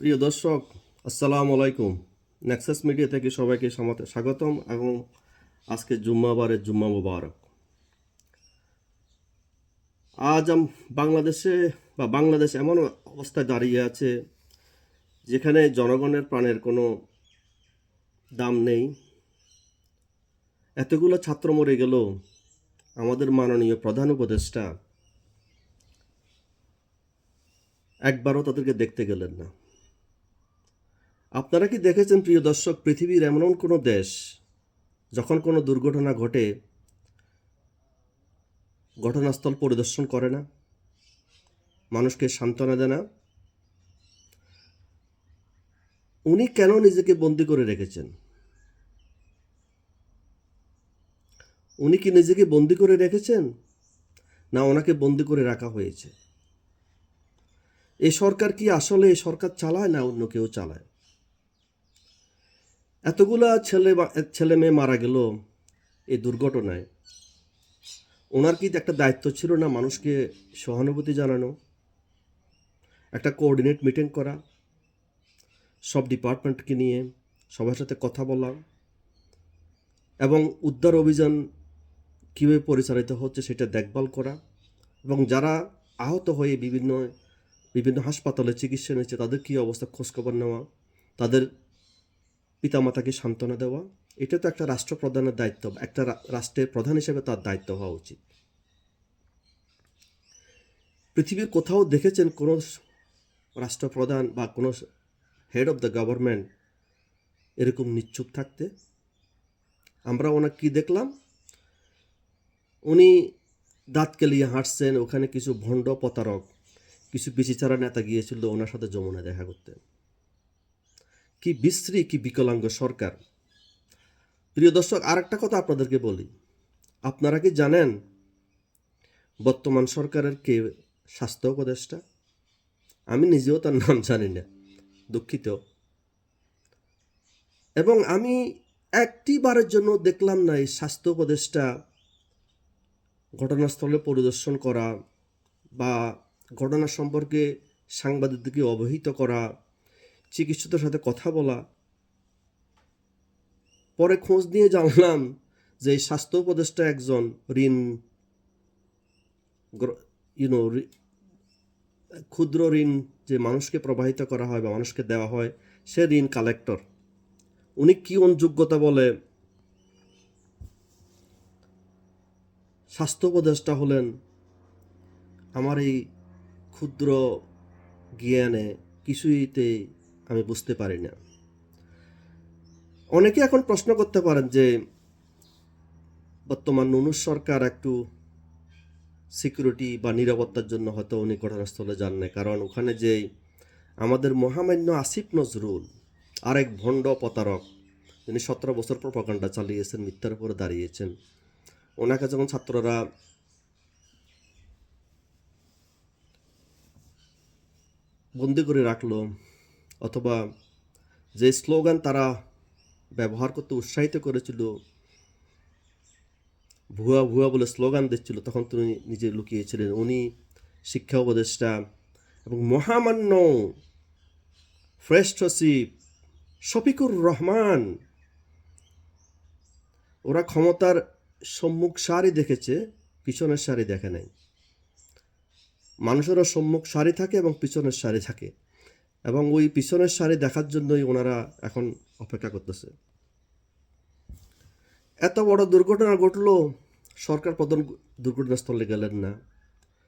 প্রিয় দর্শক, আসসালামু আলাইকুম। নেক্সাস মিডিয়া থেকে সবাইকে স্বাগতম এবং আজকে জুম্মাবারের জুম্মা মুবারক। আজ বাংলাদেশে বা বাংলাদেশ এমন অবস্থায় দাঁড়িয়ে আছে যেখানে জনগণের প্রাণের কোনো দাম নেই। এতগুলো ছাত্র মরে গেল, আমাদের মাননীয় প্রধান উপদেষ্টা একবারও তাদেরকে দেখতে গেলেন না। আপনারা কি দেখেছেন, প্রিয় দর্শক, পৃথিবীর এমন কোনো দেশ, যখন কোনো দুর্ঘটনা ঘটে, ঘটনাস্থল পরিদর্শন করে না, মানুষকে সান্ত্বনা দেয় না? উনি কেন নিজেকে বন্দি করে রেখেছেন? উনি কি নিজেকে বন্দি করে রেখেছেন, না ওনাকে বন্দি করে রাখা হয়েছে? এই সরকার কি আসলে এই সরকার চালায়, না অন্য কেউ চালায়? এতগুলা ছেলে ছেলে মেয়ে মারা গেল এই দুর্ঘটনায়। ওনার কি একটা দায়িত্ব ছিল না মানুষকে সহানুভূতি জানানো? একটা কোঅর্ডিনেট মিটিং করা, সব ডিপার্টমেন্টকে নিয়ে সবার সাথে কথা বলা এবং উদ্ধার অভিযান কীভাবে পরিচালিত হচ্ছে সেটা দেখভাল করা এবং যারা আহত হয়ে বিভিন্ন বিভিন্ন হাসপাতালে চিকিৎসা নিচ্ছে তাদের কী অবস্থা, খোঁজখবর নেওয়া, তাদের পিতামাতাকে সান্ত্বনা দেওয়া, এটা তো একটা রাষ্ট্রপ্রধানের দায়িত্ব, একটা রাষ্ট্রের প্রধান হিসেবে তার দায়িত্ব হওয়া উচিত। পৃথিবীর কোথাও দেখেছেন কোনো রাষ্ট্রপ্রধান বা কোনো হেড অফ দ্য গভর্নমেন্ট এরকম নিশ্চুপ থাকতে? আমরা ওনার কি দেখলাম? উনি দাঁত কেলিয়ে হাঁটছেন, ওখানে কিছু ভণ্ড প্রতারক, কিছু বিচিচারা নেতা গিয়েছিল, ওনার সাথে যমুনা দেখা করতে। কি বিশ্রী, কি বিকলাঙ্গ সরকার? প্রিয় দর্শক আর একটা কথা আপনাদেরকে বলি। আপনারা কি জানেন বর্তমান সরকারের কে স্বাস্থ্য উপদেষ্টা? আমি নিজেও তার নাম জানি না, দুঃখিত। এবং আমি একটি বারের জন্য দেখলাম না এই স্বাস্থ্য উপদেষ্টা ঘটনাস্থলে পরিদর্শন করা বা ঘটনা সম্পর্কে সাংবাদিকদেরকে অবহিত করা। চিকিৎসকদের সাথে কথা বলা। পরে খোঁজ নিয়ে জানলাম যে স্বাস্থ্য উপদেষ্টা একজন ঋণ ইউনো ক্ষুদ্র ঋণ যে মানুষকে প্রবাহিত করা হয় বা মানুষকে দেওয়া হয়, সে ঋণ কালেক্টর। উনি কি যোগ্যতা বলে স্বাস্থ্য উপদেষ্টা হলেন, আমার এই ক্ষুদ্র জ্ঞানে কিছুইতে আমি বুঝতে পারি না। অনেকে এখন প্রশ্ন করতে পারেন যে, বর্তমান নুনুস সরকার একটু সিকিউরিটি বা নিরাপত্তার জন্য হয়তো উনি ঘটনাস্থলে যান না কারণ ওখানে যে আমাদের মহামান্য আসিফ নজরুল, আরেক ভণ্ড প্রতারক, যিনি সতেরো বছর প্রপাকাণ্ডা চালিয়েছেন, মিথ্যার উপরে দাঁড়িয়েছেন, ওনাকে যখন ছাত্ররা বন্দি করে রাখল অথবা যে স্লোগান তারা ব্যবহার করতে উৎসাহিত করেছিল, ভুয়া ভুয়া বলে স্লোগান দিচ্ছিল, তখন তিনি নিজে লুকিয়েছিলেন। উনি শিক্ষা উপদেষ্টা এবং মহামান্য ফ্রেস্ট সচিব শফিকুর রহমান। ওরা ক্ষমতার সম্মুখ সারি দেখেছে, পিছনের সারি দেখে নাই। মানুষেরও সম্মুখ সারি থাকে এবং পিছনের সারি থাকে। এবং ওই পিছনের সারি দেখার জন্যই ওনারা এখন অপেক্ষা করতেছে। এত বড় দুর্ঘটনা ঘটলো, সরকার প্রধান দুর্ঘটনাস্থলে গেলেন না,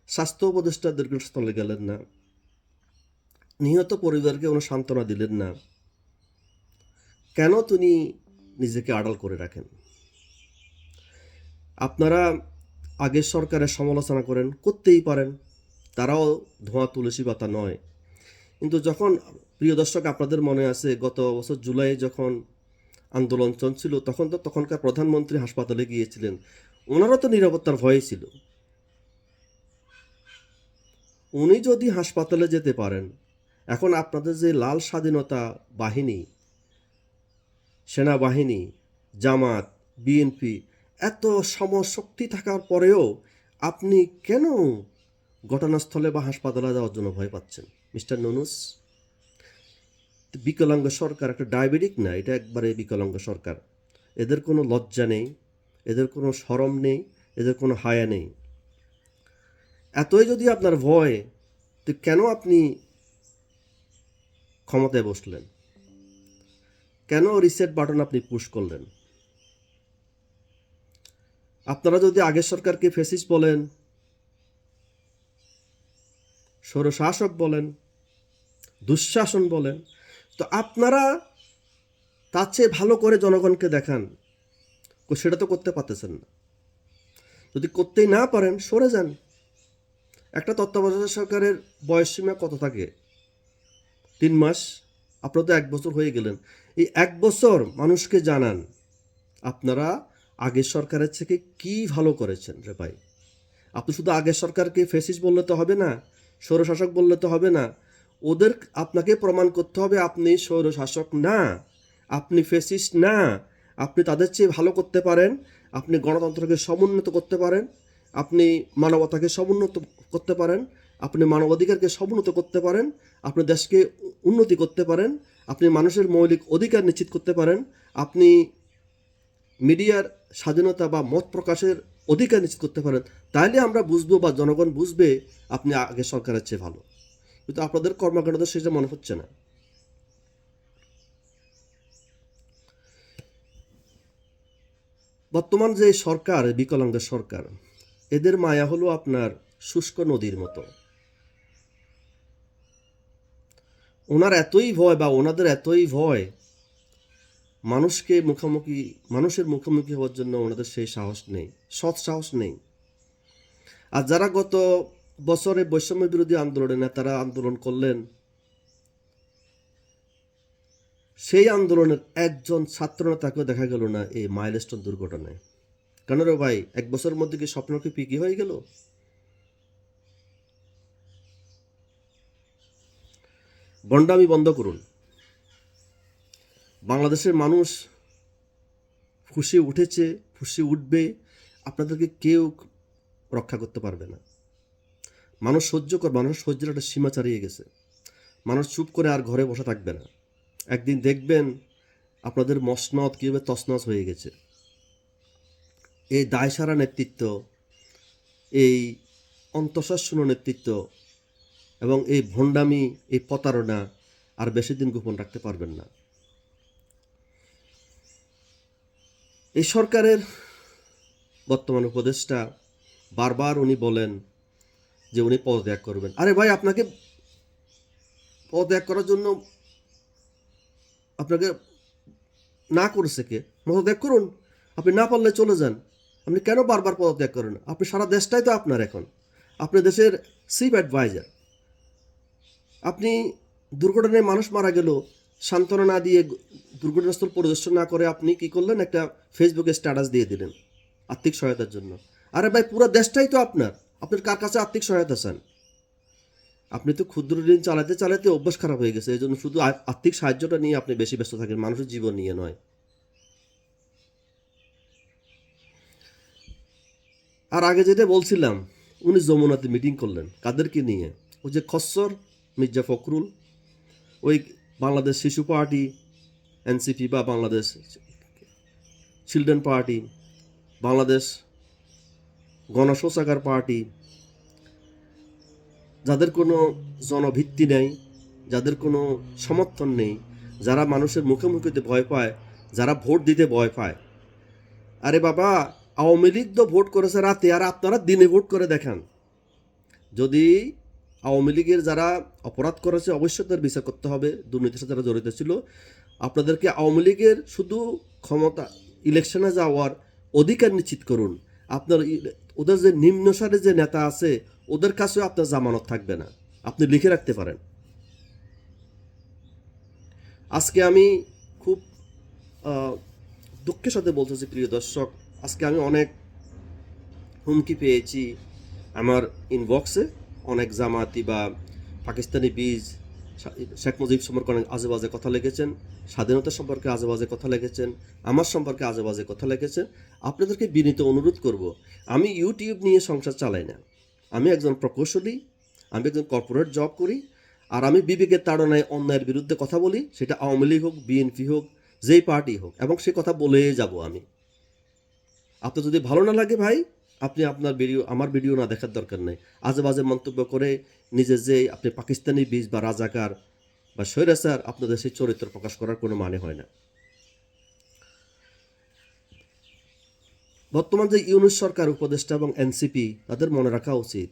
স্বাস্থ্য উপদেষ্টা দুর্ঘটনাস্থলে গেলেন না, নিহত পরিবারকে কোনো সান্ত্বনা দিলেন না। কেন তিনি নিজেকে আড়াল করে রাখেন? আপনারা আগের সরকারের সমালোচনা করেন, করতেই পারেন, তারাও ধোঁয়া তুলসী পাতা নয়। কিন্তু যখন, প্রিয় দর্শক, আপনাদের মনে আছে গত বছর জুলাই যখন আন্দোলন চলছিল, তখন তো তখনকার প্রধানমন্ত্রী হাসপাতালে গিয়েছিলেন। ওনারও তো নিরাপত্তার ভয়ে ছিল। উনি যদি হাসপাতালে যেতে পারেন, এখন আপনাদের যে লাল স্বাধীনতা বাহিনী, সেনাবাহিনী, জামাত, বিএনপি, এত সমশক্তি থাকার পরেও আপনি কেন ঘটনাস্থলে বা হাসপাতালে যাওয়ার জন্য ভয় পাচ্ছেন? মিস্টার নুনুস বিকলাঙ্গ সরকার, একটা ডায়াবেটিক না, এটা একবারে বিকলাঙ্গ সরকার। এদের কোনো লজ্জা নেই, এদের কোনো সরম নেই, এদের কোনো হায়া নেই। এতই যদি আপনার ভয়, তো কেন আপনি ক্ষমতায় বসলেন? কেন রিসেট বাটন আপনি পুশ করলেন? আপনারা যদি আগের সরকারকে ফেসিস বলেন স্বরশাসক বলেন, দুঃশাসন বলেন, তো আপনারা তার চেয়ে ভালো করে জনগণকে দেখান। সেটা তো করতে পারতেছেন না। যদি করতেই না পারেন, সরে যান। একটা তত্ত্বাবধায়ক সরকারের বয়স সীমা কত থাকে? তিন মাস। আপনারা তো এক বছর হয়ে গেলেন। এই এক বছর মানুষকে জানান, আপনারা আগের সরকারের থেকে কি ভালো করেছেন রে ভাই? আপনি শুধু আগের সরকারকে ফেসিস বললে তো হবে না। স্বৈরশাসক বললে তো হবে না। ওদের আপনাকে প্রমাণ করতে হবে আপনি স্বৈরশাসক না। আপনি ফেসিস্ট না। আপনি তাদের চেয়ে ভালো করতে পারেন। আপনি গণতন্ত্রকে সমুন্নত করতে পারেন। আপনি মানবতাকে সমুন্নত করতে পারেন। আপনি মানবাধিকারকে সমুন্নত করতে পারেন। আপনি দেশকে উন্নতি করতে পারেন। আপনি মানুষের মৌলিক অধিকার নিশ্চিত করতে পারেন। আপনি মিডিয়ার স্বাধীনতা বা মত প্রকাশের অধিকার নিশ্চিত করতে পারেন তাহলে আমরা বুঝব বা জনগণ বুঝবে আপনি আগে সরকারের চেয়ে ভালো। কিন্তু আপনাদের কর্মকাণ্ড সেটা মনে হচ্ছে না। বর্তমান যে সরকার বিকলাঙ্গ সরকার, এদের মায়া হলো আপনার শুষ্ক নদীর মতো। ওনার এতই ভয় বা ওনাদের এতই ভয়, মানুষকে মুখোমুখি, মানুষের মুখোমুখি হওয়ার জন্য ওনাদের সেই সাহস নেই। সৎ সাহস নেই। আর যারা গত বছরে বৈষম্য বিরোধী আন্দোলনে নেতারা আন্দোলন করলেন, সেই আন্দোলনের একজন ছাত্র নেতাকেও দেখা গেল না এই মাইলস্টোন দুর্ঘটনায়। কেন রে ভাই, এক বছরের মধ্যে কি স্বপ্ন কি পিকি হয়ে গেল? বন্ডামি বন্ধ করুন। বাংলাদেশের মানুষ ফুসে উঠেছে ফুসে উঠবে আপনাদেরকে কেউ রক্ষা করতে পারবে না। মানুষ সহ্য কর, মানুষ সহ্যের একটা সীমা ছাড়িয়ে গেছে। মানুষ চুপ করে আর ঘরে বসে থাকবে না। একদিন দেখবেন আপনাদের মসনদ কীভাবে তসনস হয়ে গেছে। এই দায়সারা নেতৃত্ব, এই অন্তঃশাসন নেতৃত্ব এবং এই ভণ্ডামি, এই প্রতারণা আর বেশি দিন গোপন রাখতে পারবেন না। এই সরকারের বর্তমান উপদেষ্টা বারবার উনি বলেন যে উনি পদত্যাগ করবেন। আরে ভাই, আপনাকে পদত্যাগ করার জন্য আপনাকে না করেছে কে? পদত্যাগ করুন। আপনি না পারলে চলে যান। আপনি কেন বারবার পদত্যাগ করেন? আপনি সারা দেশটাই তো আপনার এখন। আপনি দেশের চিফ অ্যাডভাইজার আপনি দুর্ঘটনায় মানুষ মারা গেল, সান্ত্বনা না দিয়ে দুর্ঘটনাস্থল পরিদর্শন না করে আপনি কি করলেন? একটা ফেসবুকে স্ট্যাটাস দিয়ে দিলেন। আর্থিক সহায়তার জন্য। আরে ভাই, পুরো দেশটাই তো আপনার। আপনার কার কাছে আর্থিক সহায়তা চান? আপনি তো ক্ষুদ্র ঋণ চালাতে চালাতে অভ্যাস খারাপ হয়ে গেছে এই জন্য শুধু আর্থিক সাহায্যটা নিয়ে আপনি বেশি ব্যস্ত থাকেন, মানুষের জীবন নিয়ে নয়। আর আগে যেটা বলছিলাম, উনি যমুনাতে মিটিং করলেন, কাদেরকে নিয়ে? ওই যে খস্সর মির্জা ফখরুল, ওই বাংলাদেশ শিশু পার্টি, এনসিপি বা বাংলাদেশ চিলড্রেন পার্টি বাংলাদেশ গণশৌচাগার পার্টি, যাদের কোনো জনভিত্তি নেই, যাদের কোনো সমর্থন নেই, যারা মানুষের মুখে মুখেতে ভয় পায়, যারা ভোট দিতে ভয় পায়। আরে বাবা, আওয়ামী লীগ তো ভোট করেছে রাতে, আর আপনারা দিনে ভোট করে দেখান। যদি আওয়ামী লীগের যারা অপরাধ করেছে, অবশ্যই তাদের বিচার করতে হবে। দুর্নীতির সাথে যারা জড়িত ছিল, আপনাদেরকে আওয়ামী লীগের শুধু ক্ষমতা ইলেকশনে যাওয়ার অধিকার নিশ্চিত করুন। আপনার ওদের যে নিম্নসারে যে নেতা আছে, ওদের কাছেও আপনার জামানত থাকবে না। আপনি লিখে রাখতে পারেন। আজকে আমি খুব দুঃখের সাথে বলতেছি, প্রিয় দর্শক, আজকে আমি অনেক হুমকি পেয়েছি। আমার ইনবক্সে অনেক জামাতি বা পাকিস্তানি বীজ শেখ মুজিব সম্পর্কে অনেক আজে বাজে কথা লিখেছেন, স্বাধীনতা সম্পর্কে আজে বাজে কথা লিখেছেন, আমার সম্পর্কে আজে বাজে কথা লিখেছেন। আপনাদেরকে বিনীত অনুরোধ করব, আমি ইউটিউব নিয়ে সংসার চালাই না। আমি একজন প্রকৌশলী, আমি একজন কর্পোরেট জব করি, আর আমি বিবেকের তাড়নায় অন্যায়ের বিরুদ্ধে কথা বলি, সেটা আওয়ামী লীগ হোক, বিএনপি হোক, যেই পার্টি হোক, এবং সে কথা বলে যাব আমি। আপনার যদি ভালো না লাগে ভাই আপনি আপনার ভিডিও, আমার ভিডিও না দেখার দরকার নেই। আজে বাজে মন্তব্য করে নিজে যে আপনি পাকিস্তানি বীজ বা রাজাকার বা স্বৈরাচার, আপনাদের সেই চরিত্র প্রকাশ করার কোনো মানে হয় না। বর্তমান যে ইউনুস সরকার, উপদেষ্টা এবং এনসিপি, তাদের মনে রাখা উচিত,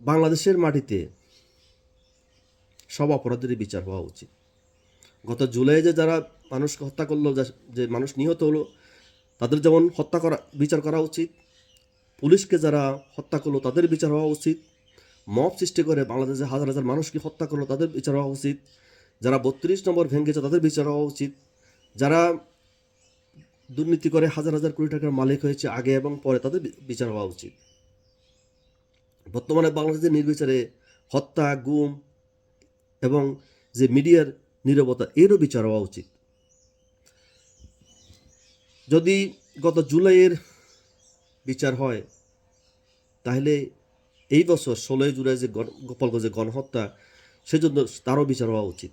বাংলাদেশের মাটিতে সব অপরাধেরই বিচার হওয়া উচিত। গত জুলাই যে যারা মানুষকে হত্যা করল, যে মানুষ নিহত হলো, তাদের যেমন হত্যা করা, বিচার করা উচিত, পুলিশকে যারা হত্যা করল, তাদের বিচার হওয়া উচিত, মব সৃষ্টি করে বাংলাদেশে হাজার হাজার মানুষকে হত্যা করল, তাদের বিচার হওয়া উচিত, যারা বত্রিশ নম্বর ভেঙেছে, তাদের বিচার হওয়া উচিত, যারা দুর্নীতি করে হাজার হাজার কোটি টাকার মালিক হয়েছে আগে এবং পরে, তাদের বিচার হওয়া উচিত। বর্তমানে বাংলাদেশের নির্বিচারে হত্যা, গুম এবং যে মিডিয়ার নীরবতা, এরও বিচার হওয়া উচিত। যদি গত জুলাইয়ের বিচার হয়, তাহলে এই বছর ষোলোই জুলাই যে গোপালগঞ্জে গণহত্যা, সেজন্য তারও বিচার হওয়া উচিত।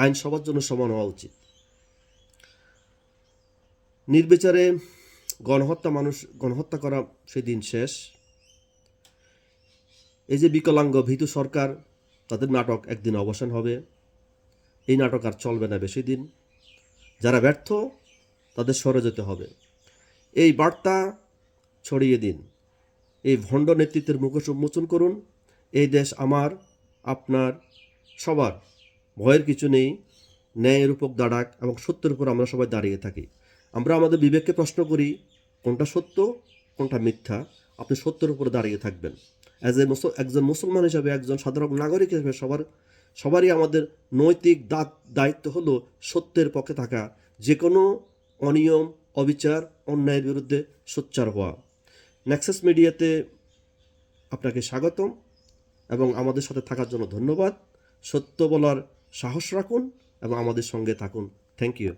আইন সবার জন্য সমান হওয়া উচিত। নির্বিচারে গণহত্যা মানুষ, গণহত্যা করা সেদিন শেষ। এই যে বিকলাঙ্গ ভীতু সরকার, তাদের নাটক একদিন অবসান হবে। এই নাটক আর চলবে না বেশি দিন। যারা ব্যর্থ, তাদের সরে যেতে হবে। এই বার্তা ছড়িয়ে দিন। এই ভণ্ড নেতৃত্বের মুখোশ উন্মোচন করুন। এই দেশ আমার, আপনার, সবার। ভয়ের কিছু নেই। ন্যায়ের উপর দাঁড়াক এবং সত্যের উপর আমরা সবাই দাঁড়িয়ে থাকি। আমরা আমাদের বিবেককে প্রশ্ন করি, কোনটা সত্য, কোনটা মিথ্যা? আপনি সত্যের উপরে দাঁড়িয়ে থাকবেন। অ্যাজ এ একজন মুসলমান হিসাবে, একজন সাধারণ নাগরিক হিসেবে সবার সবারই আমাদের নৈতিক দায়িত্ব হলো সত্যের পক্ষে থাকা। যে কোনো অনিয়ম, অবিচার, অন্যায়ের বিরুদ্ধে সোচ্চার হওয়া। নেক্সাস মিডিয়াতে আপনাকে স্বাগতম এবং আমাদের সাথে থাকার জন্য ধন্যবাদ। সত্য বলার সাহস রাখুন এবং আমাদের সঙ্গে থাকুন। Thank you